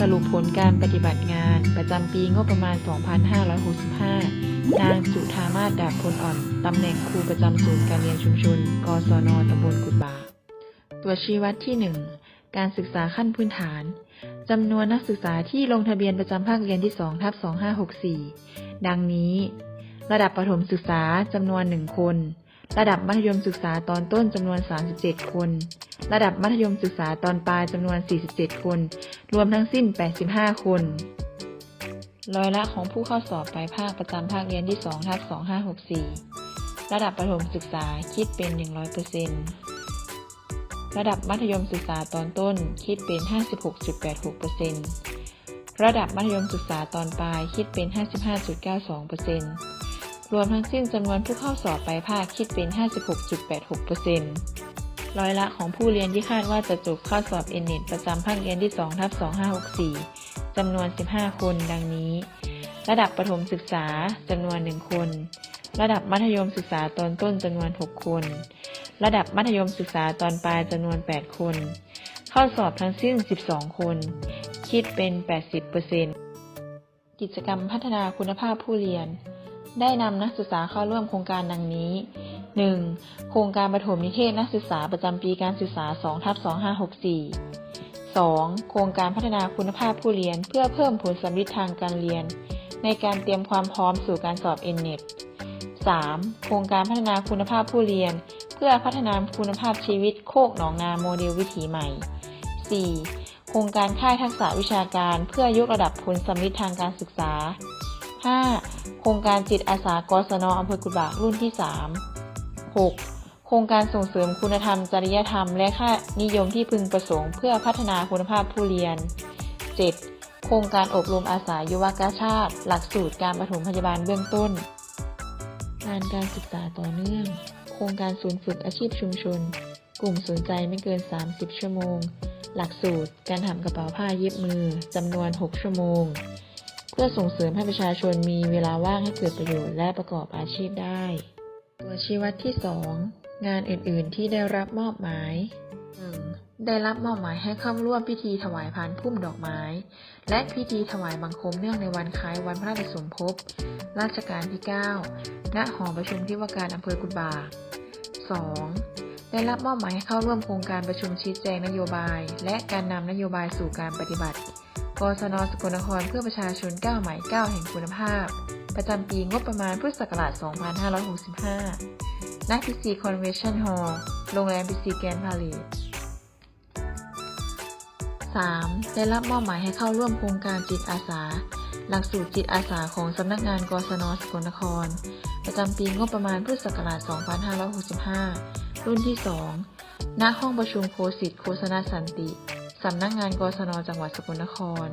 สรุปผลการปฏิบัติงาน ประจำปีงบประมาณ 2565 นางสุธามาศดาบพลอ่อน ตำแหน่งครูประจำศูนย์การเรียนชุมชน กศนตำบลกุดบา ตัวชี้วัดที่ 1 การศึกษาขั้นพื้นฐานจำนวนนักศึกษาที่ลงทะเบียนประจำภาคเรียนที่2ทับ2564 ดังนี้ ระดับประถมศึกษาจำนวน 1 คน ระดับมัธยมศึกษาตอนต้นจำนวน 37 คน ระดับมัธยมศึกษาตอนปลายจำนวน 47 คน รวมทั้งสิ้น 85 คน ร้อยละของผู้เข้าสอบปลายภาคประจำภาคเรียนที่2ทับ2564 ระดับประถมศึกษาคิดเป็น 100%ระดับมัธยมศึกษาตอนต้นคิดเป็น 56.86%ระดับมัธยมศึกษาตอนปลายคิดเป็น 55.92% รวมทั้งสิ้นจำนวนผู้เข้าสอบปลายภาคคิดเป็น 56.86%ร้อยละของผู้เรียนที่คาดว่าจะจบเข้าสอบเอเน็ตประจำภาคเรียนที่2ทับ2564 จำนวน 15 คน ดังนี้ ระดับประถมศึกษาจำนวน 1 คน ระดับมัธยมศึกษาตอนต้นจำนวน 6 คน ระดับมัธยมศึกษาตอนปลายจำนวน 8 คน เข้าสอบทั้งสิ้น 12 คน คิดเป็น 80%กิจกรรมพัฒนาคุณภาพผู้เรียน ได้นำนักศึกษาเข้าร่วมโครงการดังนี้ 1. โครงการปฐมนิเทศนักศึกษาประจำปีการศึกษา2ทับ2564 2. โครงการพัฒนาคุณภาพผู้เรียนเพื่อเพิ่มผลสำลิดทางการเรียน ในการเตรียมความพร้อมสู่การสอบ N-NET 3. โครงการพัฒนาคุณภาพผู้เรียน เพื่อพัฒนาคุณภาพชีวิตโคกหนองนาโมเดลวิถีใหม่ 4. โครงการค่ายทักษะวิชาการเพื่อยกระดับผลสำลิดทางการศึกษา 5. โครงการจิตอาสากศนอำเภอกุดบากรุ่นที่ 3 6. โครงการส่งเสริมคุณธรรม จริยธรรม และค่านิยมที่พึงประสงค์ เพื่อพัฒนาคุณภาพผู้เรียน 7. โครงการอบรมอาสายุวกาชาติ หลักสูตรการปฐมพยาบาลเบื้องต้น งานการศึกษาต่อเนื่อง โครงการศูนย์ฝึกอาชีพชุมชน กลุ่มสนใจไม่เกิน 30 ชั่วโมง หลักสูตรการทำกระเป๋าผ้าเย็บมือจำนวน 6 ชั่วโมง เพื่อส่งเสริมให้ประชาชนมีเวลาว่างให้เกิดประโยชน์และประกอบอาชีพได้ ตัวชี้วัดที่ 2 งานอื่น ๆ ที่ได้รับมอบหมาย 1. ได้รับมอบหมายให้เข้าร่วมพิธีถวายพานพุ่มดอกไม้ และพิธีถวายบังคมเนื่องในวันคล้ายวันพระราชสมภพรัชกาลที่ 9 ณ หอประชุมที่ว่าการอำเภอกุดบาก 2. ได้รับมอบหมายให้เข้าร่วมโครงการประชุมชี้แจงนโยบาย และการนำนโยบายสู่การปฏิบัติ กศนสกลนครเพื่อประชาชนก้าวใหม่ก้าวแห่งคุณภาพ ประจำปีงบประมาณพุทธศักราช 2565ณพีซีคอนเวนชั่นฮอลล์โรงแรมพีซีแกรนพาเลส 3. ได้รับมอบหมายให้เข้าร่วมโครงการจิตอาสา หลักสูตรจิตอาสาของสำนักงานกศนสกลนคร ประจำปีงบประมาณพุทธศักราช 2565 รุ่นที่ 2 ณ ห้องประชุมโคสิตโฆษณาสันติ สำนักงานกศน จังหวัดสกลนคร